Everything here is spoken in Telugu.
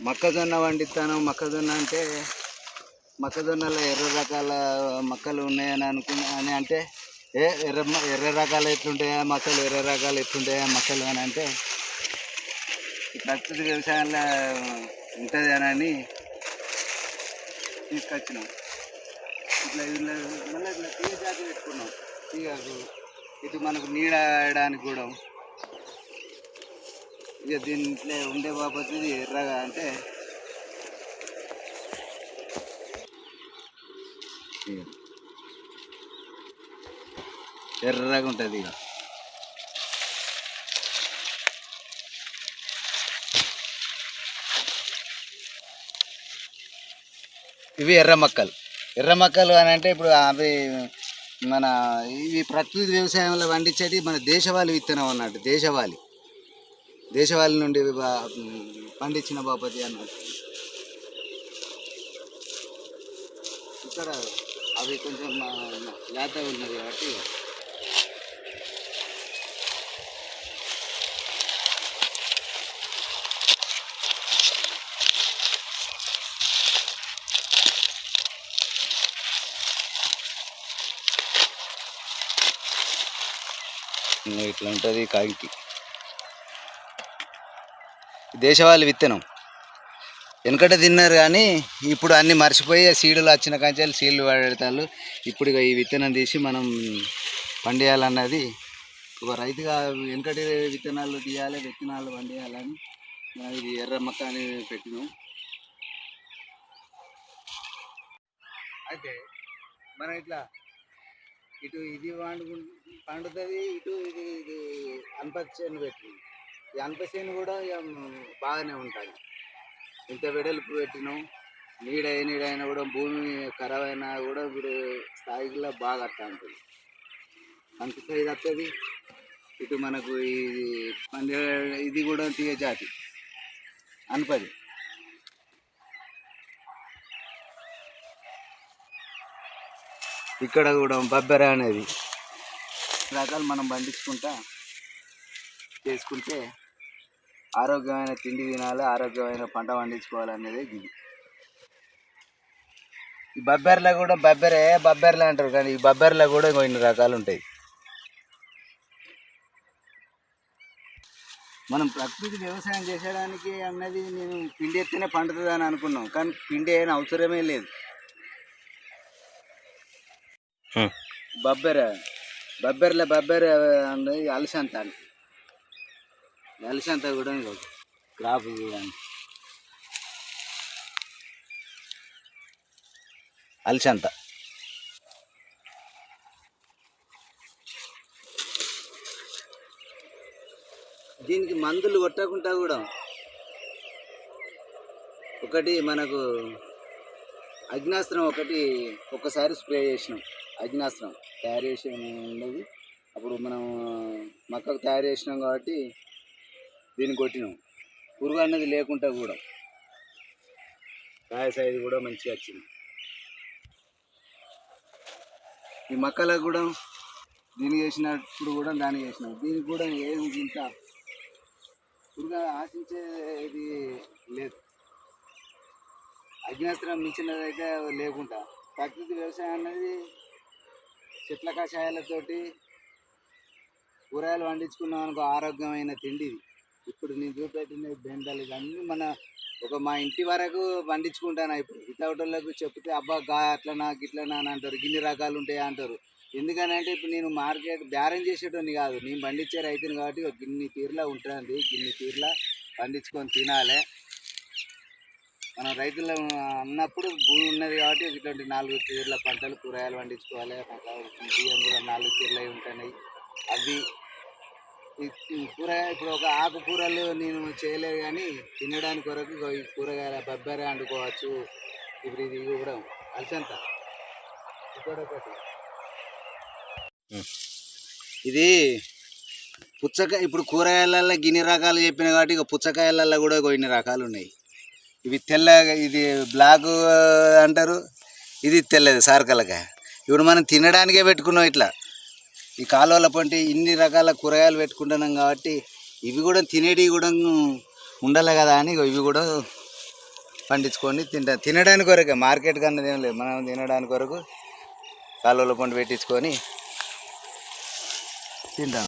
మొక్కజొన్న పండిస్తాను మొక్కజొన్న అంటే మొక్కజొన్నలో ఎర్ర రకాల మొక్కలు ఉన్నాయని అనుకున్నా అని అంటే ఏ ఎర్ర ఎర్ర రకాలు ఎట్లుంటాయా? మొక్కలు ఎర్ర రకాలు ఎట్లుంటాయా? మొక్కలు అని అంటే ఈ ప్రకృతి వ్యవసాయంలో ఉంటుంది అని తీసుకొచ్చినాం. ఇట్లా ఇట్లా మళ్ళీ ఇట్లా తీగ జాతి పెట్టుకున్నాం. తీగకు ఇటు మనకు నీడ వేయడానికి కూడా ఇక దీంట్లో ఉండే బాబత్ ఎర్రగా అంటే ఎర్రగా ఉంటుంది ఇక. ఇవి ఎర్ర మొక్కలు. ఎర్ర మొక్కలు అని అంటే ఇప్పుడు అవి మన ఇవి ప్రకృతి వ్యవసాయంలో పండించేది మన దేశవాళి విత్తనం అన్నట్టు దేశవాళి. దేశవాళీ నుండి పండించిన బాపతి అన్నారు ఇక్కడ అవి కొంచెం మా- ఉన్నది కాబట్టి. ఇట్లా ఉంటుంది కాగికి దేశవాళీ విత్తనం. వెనకట తిన్నారు కానీ ఇప్పుడు అన్ని మర్చిపోయి సీడులు వచ్చిన కంచాలు సీడ్లు పెడతారు ఇప్పుడు ఈ విత్తనం తీసి మనం పండియాలన్నది ఒక రైతుగా వెనకటి విత్తనాలు తీయాలి విత్తనాలు పండియాలని మనం ఇది ఎర్ర మొక్క అని పెట్టినాం. అయితే మనం ఇట్లా ఇటు ఇది వండుకు పండుతుంది ఇటు ఇది ఇది అనప చేను పెట్టినాం. ఈ చేను కూడా ఇక బాగానే ఉంటుంది ఇంత వెడల్పు పెట్టినాం నీడ ఏ నీడ అయినా కూడా భూమి ఖరాబ్ అయినా కూడా ఇప్పుడు స్థాయిలో బాగా అట్లా ఉంటుంది అంత సైజ్ వస్తుంది ఇటు మనకు ఇది పండే ఇది కూడా తీయ జాతి. అనపది. ఇక్కడ కూడా బబ్బెర అనేది. రకాలు మనం పండించుకుంటా చేసుకుంటే ఆరోగ్యమైన తిండి తినాలి ఆరోగ్యమైన పంట పండించుకోవాలనేది ఇది. ఈ బబ్బెర్లో కూడా బబ్బెరే బబ్బెర్లే అంటారు కానీ ఈ బబ్బెర్లో కూడా కొన్ని రకాలు ఉంటాయి. మనం ప్రకృతి వ్యవసాయం చేసేదానికి అన్నది నేను పిండి ఎత్తేనే పండుతుంది అని అనుకున్నాం కానీ పిండి అయిన అవసరమే లేదు. బబ్బెర బబ్బెర్ల బబ్బెర అన్నది అలసంత అని అలసంత కూడా క్రాప్ చూడండి అలసంత. దీనికి మందులు కొట్టకుండా కూడా ఒకటి మనకు అగ్నాస్త్రం ఒకటి ఒక్కసారి స్ప్రే చేసినాం. అగ్నాస్త్రం తయారు చేసి ఉండేది అప్పుడు మనం మక్కకు తయారు చేసినాం కాబట్టి దీన్ని కొట్టినాం. పురుగు అన్నది లేకుండా కూడా. కాయ సైజు కూడా మంచిగా వచ్చింది. ఈ మొక్కలకు కూడా దీనికి చేసినప్పుడు కూడా దానికి చేసినాం. దీనికి కూడా ఏం ఇంత పురుగు ఆశించేది లేదు. అగ్నాస్త్రం మించినదైతే లేకుండా. ప్రకృతి వ్యవసాయం అనేది చెట్ల కషాయాలతోటి కూరగాయలు పండించుకున్నాం అనుకో ఆరోగ్యమైన తిండి ఇప్పుడు నేను చూపెట్టిన బెండలు ఇవన్నీ మన ఒక మా ఇంటి వరకు పండించుకుంటాను. ఇప్పుడు వితౌట్ వాళ్ళకు చెప్తే అబ్బా గా అట్లనా గిట్లనా అని అంటారు. గిన్ని రకాలు ఉంటాయా అంటారు. ఎందుకనంటే ఇప్పుడు నేను మార్కెట్ బేరం చేసేటోని కాదు. నేను పండించే రైతుని కాబట్టి ఒక గిన్ని తీరులా ఉంటుంది గిన్ని తీరులా పండించుకొని తినాలి. మనం రైతులు అన్నప్పుడు భూమి ఉన్నది కాబట్టి ఇటువంటి నాలుగు తీర్ల పంటలు కూరగాయలు పండించుకోవాలి. బియ్యం కూడా నాలుగు తీర్లు అయి ఉంటున్నాయి. అవి కూరగాయ ఇప్పుడు ఒక ఆకుకూరలు నేను చేయలేదు కానీ తినడానికి కొరకు ఈ కూరగాయల బొబ్బరి వండుకోవచ్చు. ఇప్పుడు ఇది కూడా అలసంత ఇంకోటి ఇది పుచ్చకాయ ఇప్పుడు కూరగాయలలో గిన్ని రకాలు చెప్పిన కాబట్టి ఇక పుచ్చకాయలలో కూడా కొన్ని రకాలు ఉన్నాయి. ఇవి తెల్లగా ఇది బ్లాక్ అంటారు. ఇది తెల్లది సారకలకాయ ఇప్పుడు మనం తినడానికే పెట్టుకున్నాం ఇట్లా. ఈ కాలువల పంటి ఇన్ని రకాల కూరగాయలు పెట్టుకుంటున్నాం కాబట్టి ఇవి కూడా తినేటివి కూడా ఉండాలి కదా అని ఇవి కూడా పండించుకొని తింటాం. తినడానికి వరకే మార్కెట్ కన్నా ఏం లేదు మనం తినడానికి వరకు కాలువల పంట పెట్టించుకొని తింటాం.